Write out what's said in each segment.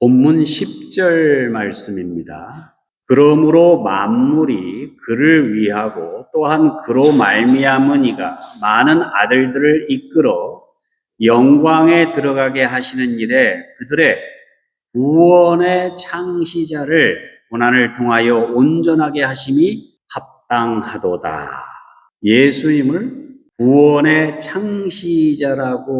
본문 10절 말씀입니다. 그러므로 만물이 그를 위하고 또한 그로 말미암은 이가 많은 아들들을 이끌어 영광에 들어가게 하시는 일에 그들의 구원의 창시자를 고난을 통하여 온전하게 하심이 합당하도다. 예수님을 구원의 창시자라고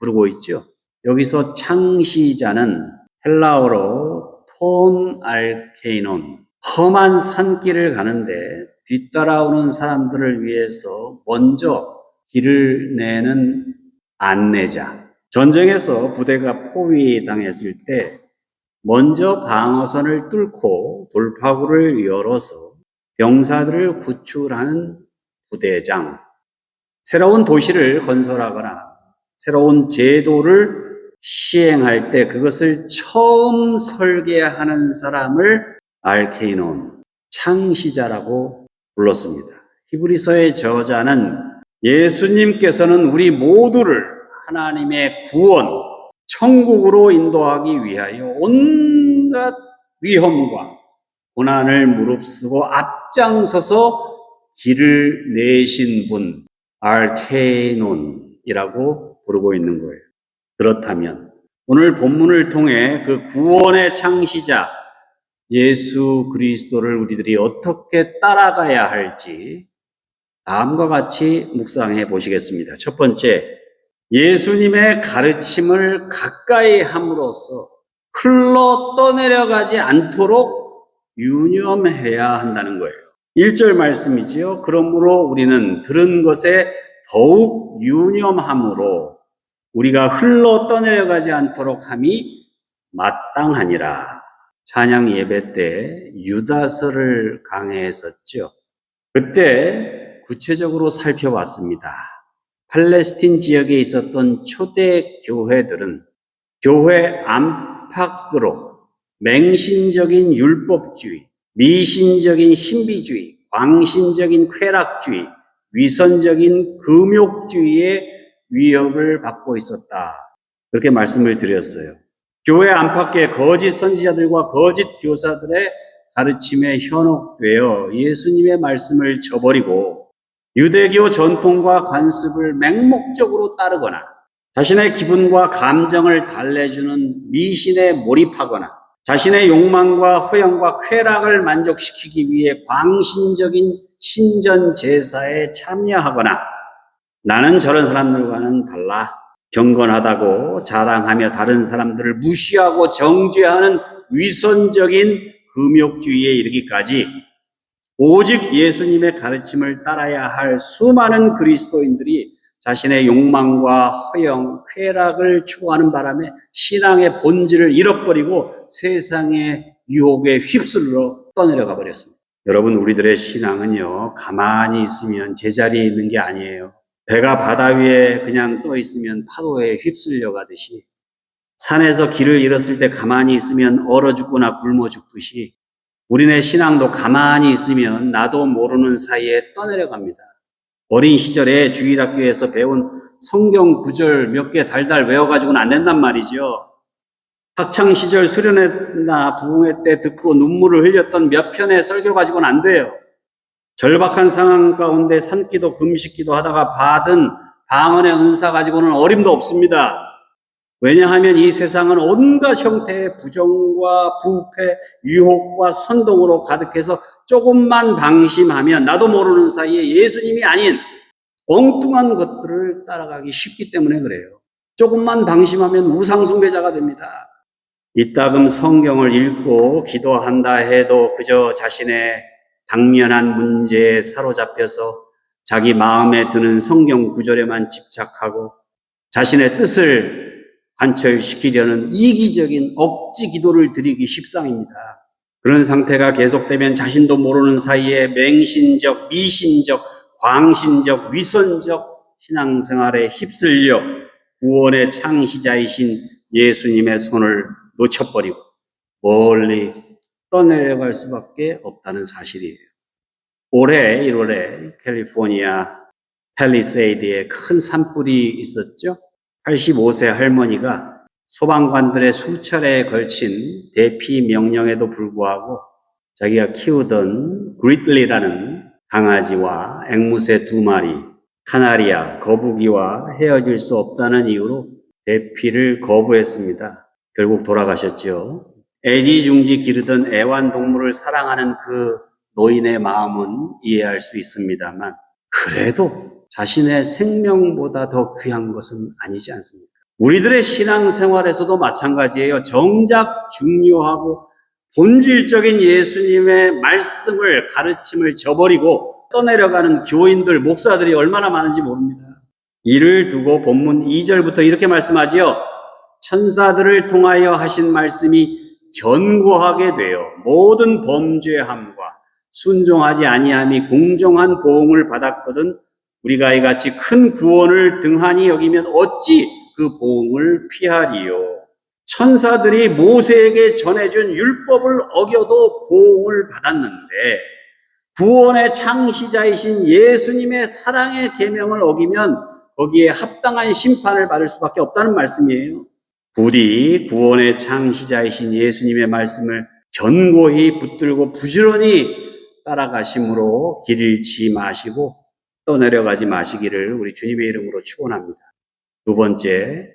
부르고 있죠. 여기서 창시자는 헬라어로 톤 알케이논, 험한 산길을 가는데 뒤따라오는 사람들을 위해서 먼저 길을 내는 안내자. 전쟁에서 부대가 포위당했을 때 먼저 방어선을 뚫고 돌파구를 열어서 병사들을 구출하는 부대장. 새로운 도시를 건설하거나 새로운 제도를 시행할 때 그것을 처음 설계하는 사람을 알케이논, 창시자라고 불렀습니다. 히브리서의 저자는 예수님께서는 우리 모두를 하나님의 구원, 천국으로 인도하기 위하여 온갖 위험과 고난을 무릅쓰고 앞장서서 길을 내신 분, 알케이논이라고 부르고 있는 거예요. 그렇다면 오늘 본문을 통해 그 구원의 창시자 예수 그리스도를 우리들이 어떻게 따라가야 할지 다음과 같이 묵상해 보시겠습니다. 첫 번째, 예수님의 가르침을 가까이 함으로써 흘러 떠내려가지 않도록 유념해야 한다는 거예요. 1절 말씀이지요. 그러므로 우리는 들은 것에 더욱 유념함으로 우리가 흘러 떠내려가지 않도록 함이 마땅하니라. 찬양 예배 때 유다서를 강해했었죠. 그때 구체적으로 살펴봤습니다. 팔레스틴 지역에 있었던 초대 교회들은 교회 안팎으로 맹신적인 율법주의, 미신적인 신비주의, 광신적인 쾌락주의, 위선적인 금욕주의의 위협을 받고 있었다. 그렇게 말씀을 드렸어요. 교회 안팎의 거짓 선지자들과 거짓 교사들의 가르침에 현혹되어 예수님의 말씀을 저버리고 유대교 전통과 관습을 맹목적으로 따르거나 자신의 기분과 감정을 달래주는 미신에 몰입하거나 자신의 욕망과 허영과 쾌락을 만족시키기 위해 광신적인 신전 제사에 참여하거나 나는 저런 사람들과는 달라 경건하다고 자랑하며 다른 사람들을 무시하고 정죄하는 위선적인 금욕주의에 이르기까지 오직 예수님의 가르침을 따라야 할 수많은 그리스도인들이 자신의 욕망과 허영, 쾌락을 추구하는 바람에 신앙의 본질을 잃어버리고 세상의 유혹에 휩쓸러 떠내려가 버렸습니다. 여러분, 우리들의 신앙은요, 가만히 있으면 제자리에 있는 게 아니에요. 배가 바다 위에 그냥 떠 있으면 파도에 휩쓸려 가듯이 산에서 길을 잃었을 때 가만히 있으면 얼어 죽거나 굶어 죽듯이 우리네 신앙도 가만히 있으면 나도 모르는 사이에 떠내려갑니다. 어린 시절에 주일학교에서 배운 성경 구절 몇 개 달달 외워가지고는 안 된단 말이죠. 학창 시절 수련회나 부흥회 때 듣고 눈물을 흘렸던 몇 편의 설교 가지고는 안 돼요. 절박한 상황 가운데 산기도 금식기도 하다가 받은 방언의 은사 가지고는 어림도 없습니다. 왜냐하면 이 세상은 온갖 형태의 부정과 부패, 유혹과 선동으로 가득해서 조금만 방심하면 나도 모르는 사이에 예수님이 아닌 엉뚱한 것들을 따라가기 쉽기 때문에 그래요. 조금만 방심하면 우상숭배자가 됩니다. 이따금 성경을 읽고 기도한다 해도 그저 자신의 당면한 문제에 사로잡혀서 자기 마음에 드는 성경 구절에만 집착하고 자신의 뜻을 관철시키려는 이기적인 억지 기도를 드리기 십상입니다. 그런 상태가 계속되면 자신도 모르는 사이에 맹신적, 미신적, 광신적, 위선적 신앙생활에 휩쓸려 구원의 창시자이신 예수님의 손을 놓쳐버리고 멀리 떠내려갈 수밖에 없다는 사실이에요. 올해 1월에 캘리포니아 팰리세이드에 큰 산불이 있었죠. 85세 할머니가 소방관들의 수차례에 걸친 대피 명령에도 불구하고 자기가 키우던 그리틀리라는 강아지와 앵무새 두 마리, 카나리아, 거북이와 헤어질 수 없다는 이유로 대피를 거부했습니다. 결국 돌아가셨죠. 애지중지 기르던 애완동물을 사랑하는 그 노인의 마음은 이해할 수 있습니다만, 그래도 자신의 생명보다 더 귀한 것은 아니지 않습니까? 우리들의 신앙생활에서도 마찬가지예요. 정작 중요하고 본질적인 예수님의 말씀을, 가르침을 저버리고 떠내려가는 교인들, 목사들이 얼마나 많은지 모릅니다. 이를 두고 본문 2절부터 이렇게 말씀하지요. 천사들을 통하여 하신 말씀이 견고하게 되어 모든 범죄함과 순종하지 아니함이 공정한 보응을 받았거든 우리가 이같이 큰 구원을 등한히 여기면 어찌 그 보응을 피하리요. 천사들이 모세에게 전해준 율법을 어겨도 보응을 받았는데 구원의 창시자이신 예수님의 사랑의 계명을 어기면 거기에 합당한 심판을 받을 수밖에 없다는 말씀이에요. 부디 구원의 창시자이신 예수님의 말씀을 견고히 붙들고 부지런히 따라가심으로 길 잃지 마시고 떠내려가지 마시기를 우리 주님의 이름으로 축원합니다. 두 번째,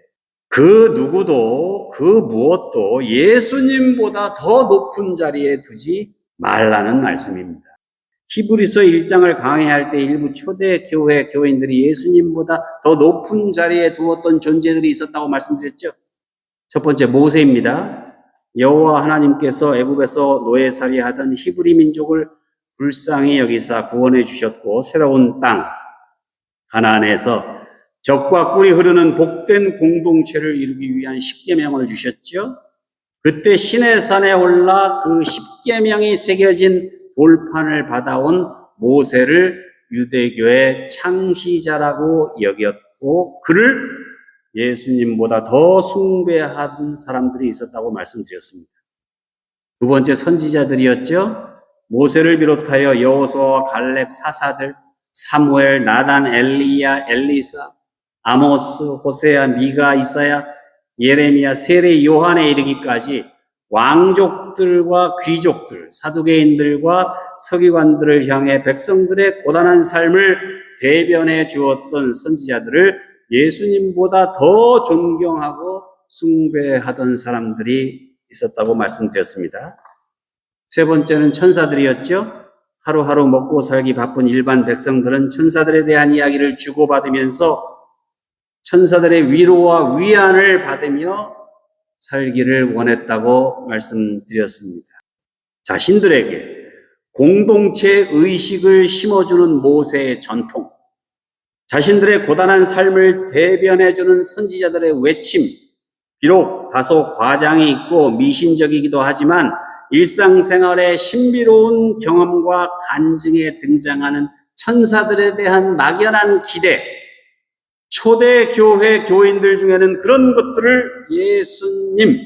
그 누구도 그 무엇도 예수님보다 더 높은 자리에 두지 말라는 말씀입니다. 히브리서 1장을 강의할 때 일부 초대 교회 교인들이 예수님보다 더 높은 자리에 두었던 존재들이 있었다고 말씀드렸죠. 첫 번째 모세입니다. 여호와 하나님께서 애굽에서 노예살이 하던 히브리 민족을 불쌍히 여기사 구원해 주셨고 새로운 땅 가나안에서 적과 꿀이 흐르는 복된 공동체를 이루기 위한 십계명을 주셨죠. 그때 신의 산에 올라 그 십계명이 새겨진 돌판을 받아온 모세를 유대교의 창시자라고 여겼고 그를 예수님보다 더 숭배한 사람들이 있었다고 말씀드렸습니다. 두 번째 선지자들이었죠. 모세를 비롯하여 여호수아와 갈렙 사사들, 사무엘, 나단, 엘리야, 엘리사, 아모스, 호세야, 미가, 이사야, 예레미야, 세례, 요한에 이르기까지 왕족들과 귀족들, 사두개인들과 서기관들을 향해 백성들의 고단한 삶을 대변해 주었던 선지자들을 예수님보다 더 존경하고 숭배하던 사람들이 있었다고 말씀드렸습니다. 세 번째는 천사들이었죠. 하루하루 먹고 살기 바쁜 일반 백성들은 천사들에 대한 이야기를 주고받으면서 천사들의 위로와 위안을 받으며 살기를 원했다고 말씀드렸습니다. 자신들에게 공동체 의식을 심어주는 모세의 전통, 자신들의 고단한 삶을 대변해주는 선지자들의 외침, 비록 다소 과장이 있고 미신적이기도 하지만 일상생활의 신비로운 경험과 간증에 등장하는 천사들에 대한 막연한 기대, 초대 교회 교인들 중에는 그런 것들을 예수님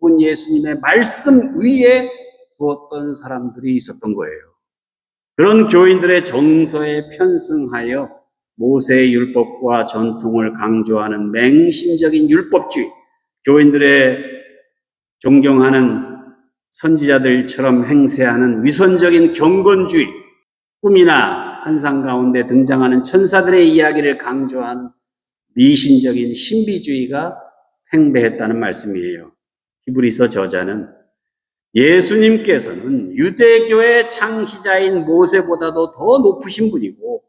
혹은 예수님의 말씀 위에 두었던 사람들이 있었던 거예요. 그런 교인들의 정서에 편승하여 모세의 율법과 전통을 강조하는 맹신적인 율법주의, 교인들의 존경하는 선지자들처럼 행세하는 위선적인 경건주의, 꿈이나 환상 가운데 등장하는 천사들의 이야기를 강조하는 미신적인 신비주의가 팽배했다는 말씀이에요. 히브리서 저자는 예수님께서는 유대교의 창시자인 모세보다도 더 높으신 분이고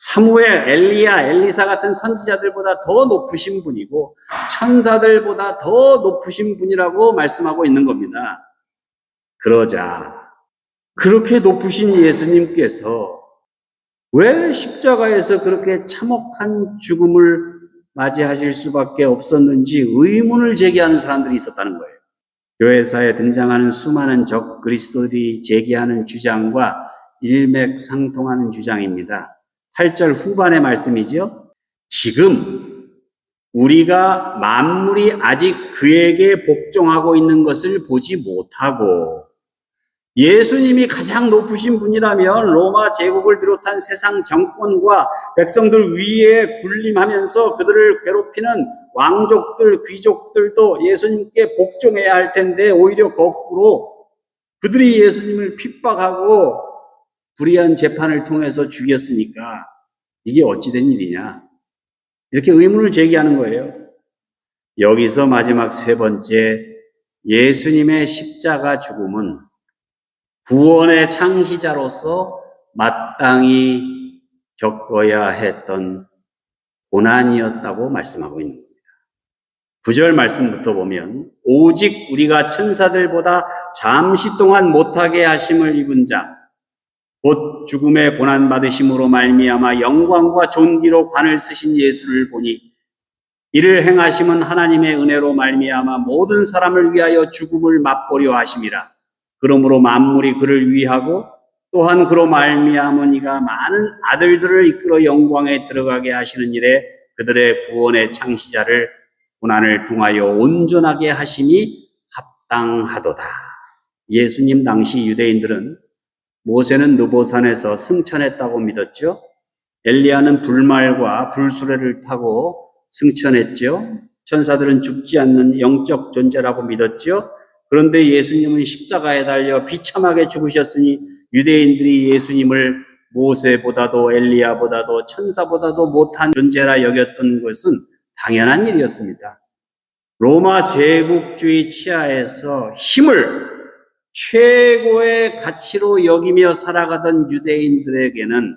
사무엘, 엘리야, 엘리사 같은 선지자들보다 더 높으신 분이고 천사들보다 더 높으신 분이라고 말씀하고 있는 겁니다. 그러자 그렇게 높으신 예수님께서 왜 십자가에서 그렇게 참혹한 죽음을 맞이하실 수밖에 없었는지 의문을 제기하는 사람들이 있었다는 거예요. 교회사에 등장하는 수많은 적 그리스도들이 제기하는 주장과 일맥상통하는 주장입니다. 8절 후반의 말씀이죠. 지금 우리가 만물이 아직 그에게 복종하고 있는 것을 보지 못하고 예수님이 가장 높으신 분이라면 로마 제국을 비롯한 세상 정권과 백성들 위에 군림하면서 그들을 괴롭히는 왕족들, 귀족들도 예수님께 복종해야 할 텐데 오히려 거꾸로 그들이 예수님을 핍박하고 불의한 재판을 통해서 죽였으니까 이게 어찌된 일이냐. 이렇게 의문을 제기하는 거예요. 여기서 마지막 세 번째 예수님의 십자가 죽음은 구원의 창시자로서 마땅히 겪어야 했던 고난이었다고 말씀하고 있는 겁니다. 구절 말씀부터 보면 오직 우리가 천사들보다 잠시 동안 못하게 하심을 입은 자 곧 죽음의 고난 받으심으로 말미암아 영광과 존귀로 관을 쓰신 예수를 보니 이를 행하심은 하나님의 은혜로 말미암아 모든 사람을 위하여 죽음을 맛보려 하심이라. 그러므로 만물이 그를 위하고 또한 그로 말미암은 이가 많은 아들들을 이끌어 영광에 들어가게 하시는 일에 그들의 구원의 창시자를 고난을 통하여 온전하게 하심이 합당하도다. 예수님 당시 유대인들은 모세는 느보산에서 승천했다고 믿었죠. 엘리야는 불말과 불수레를 타고 승천했죠. 천사들은 죽지 않는 영적 존재라고 믿었죠. 그런데 예수님은 십자가에 달려 비참하게 죽으셨으니 유대인들이 예수님을 모세보다도 엘리야보다도 천사보다도 못한 존재라 여겼던 것은 당연한 일이었습니다. 로마 제국주의 치하에서 힘을 최고의 가치로 여기며 살아가던 유대인들에게는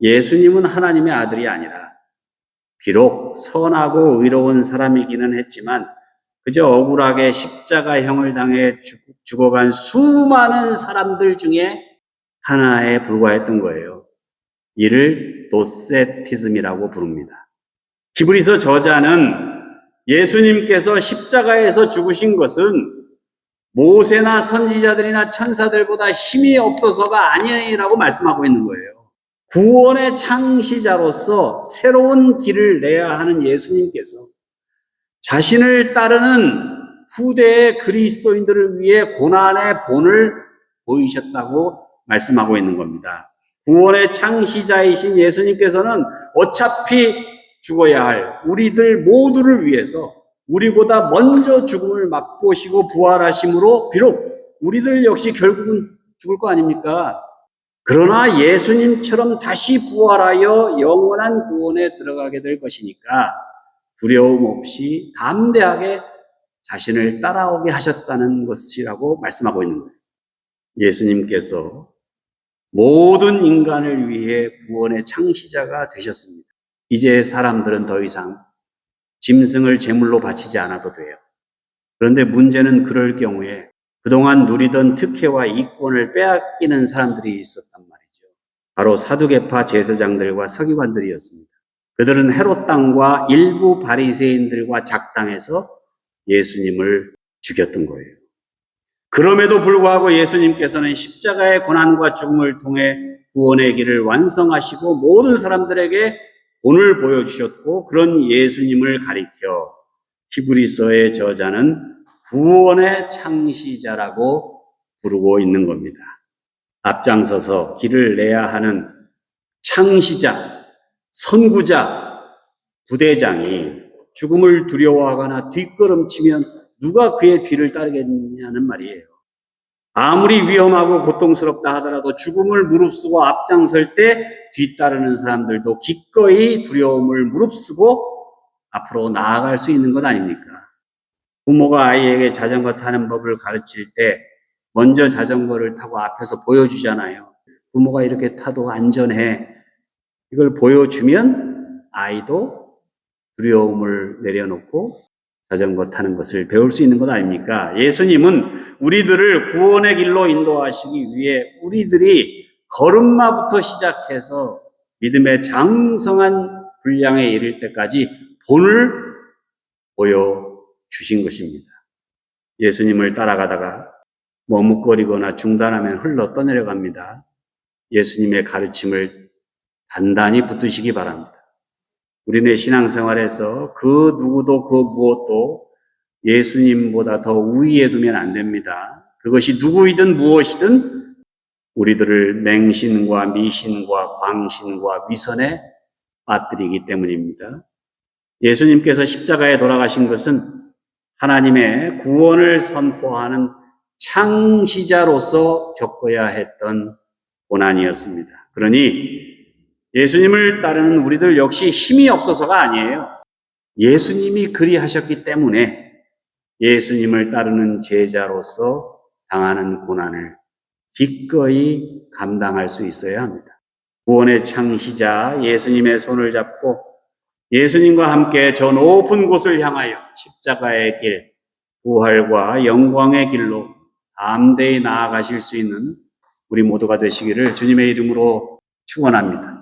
예수님은 하나님의 아들이 아니라 비록 선하고 의로운 사람이기는 했지만 그저 억울하게 십자가형을 당해 죽어간 수많은 사람들 중에 하나에 불과했던 거예요. 이를 도세티즘이라고 부릅니다. 히브리서 저자는 예수님께서 십자가에서 죽으신 것은 모세나 선지자들이나 천사들보다 힘이 없어서가 아니라고 말씀하고 있는 거예요. 구원의 창시자로서 새로운 길을 내야 하는 예수님께서 자신을 따르는 후대의 그리스도인들을 위해 고난의 본을 보이셨다고 말씀하고 있는 겁니다. 구원의 창시자이신 예수님께서는 어차피 죽어야 할 우리들 모두를 위해서 우리보다 먼저 죽음을 맛보시고 부활하심으로 비록 우리들 역시 결국은 죽을 거 아닙니까? 그러나 예수님처럼 다시 부활하여 영원한 구원에 들어가게 될 것이니까 두려움 없이 담대하게 자신을 따라오게 하셨다는 것이라고 말씀하고 있는 거예요. 예수님께서 모든 인간을 위해 구원의 창시자가 되셨습니다. 이제 사람들은 더 이상 짐승을 제물로 바치지 않아도 돼요. 그런데 문제는 그럴 경우에 그동안 누리던 특혜와 이권을 빼앗기는 사람들이 있었단 말이죠. 바로 사두개파 제사장들과 서기관들이었습니다. 그들은 헤롯 땅과 일부 바리새인들과 작당해서 예수님을 죽였던 거예요. 그럼에도 불구하고 예수님께서는 십자가의 고난과 죽음을 통해 구원의 길을 완성하시고 모든 사람들에게 본을 보여주셨고 그런 예수님을 가리켜 히브리서의 저자는 구원의 창시자라고 부르고 있는 겁니다. 앞장서서 길을 내야 하는 창시자, 선구자, 부대장이 죽음을 두려워하거나 뒷걸음치면 누가 그의 뒤를 따르겠냐는 말이에요. 아무리 위험하고 고통스럽다 하더라도 죽음을 무릅쓰고 앞장설 때 뒤따르는 사람들도 기꺼이 두려움을 무릅쓰고 앞으로 나아갈 수 있는 것 아닙니까? 부모가 아이에게 자전거 타는 법을 가르칠 때 먼저 자전거를 타고 앞에서 보여주잖아요. 부모가 이렇게 타도 안전해. 이걸 보여주면 아이도 두려움을 내려놓고 자전거 타는 것을 배울 수 있는 것 아닙니까? 예수님은 우리들을 구원의 길로 인도하시기 위해 우리들이 걸음마부터 시작해서 믿음의 장성한 분량에 이를 때까지 본을 보여주신 것입니다. 예수님을 따라가다가 머뭇거리거나 중단하면 흘러 떠내려갑니다. 예수님의 가르침을 단단히 붙드시기 바랍니다. 우리네 신앙생활에서 그 누구도 그 무엇도 예수님보다 더 우위에 두면 안 됩니다. 그것이 누구이든 무엇이든 우리들을 맹신과 미신과 광신과 위선에 빠뜨리기 때문입니다. 예수님께서 십자가에 돌아가신 것은 하나님의 구원을 선포하는 창시자로서 겪어야 했던 고난이었습니다. 그러니 예수님을 따르는 우리들 역시 힘이 없어서가 아니에요. 예수님이 그리하셨기 때문에 예수님을 따르는 제자로서 당하는 고난을 기꺼이 감당할 수 있어야 합니다. 구원의 창시자 예수님의 손을 잡고 예수님과 함께 저 높은 곳을 향하여 십자가의 길, 부활과 영광의 길로 담대히 나아가실 수 있는 우리 모두가 되시기를 주님의 이름으로 축원합니다.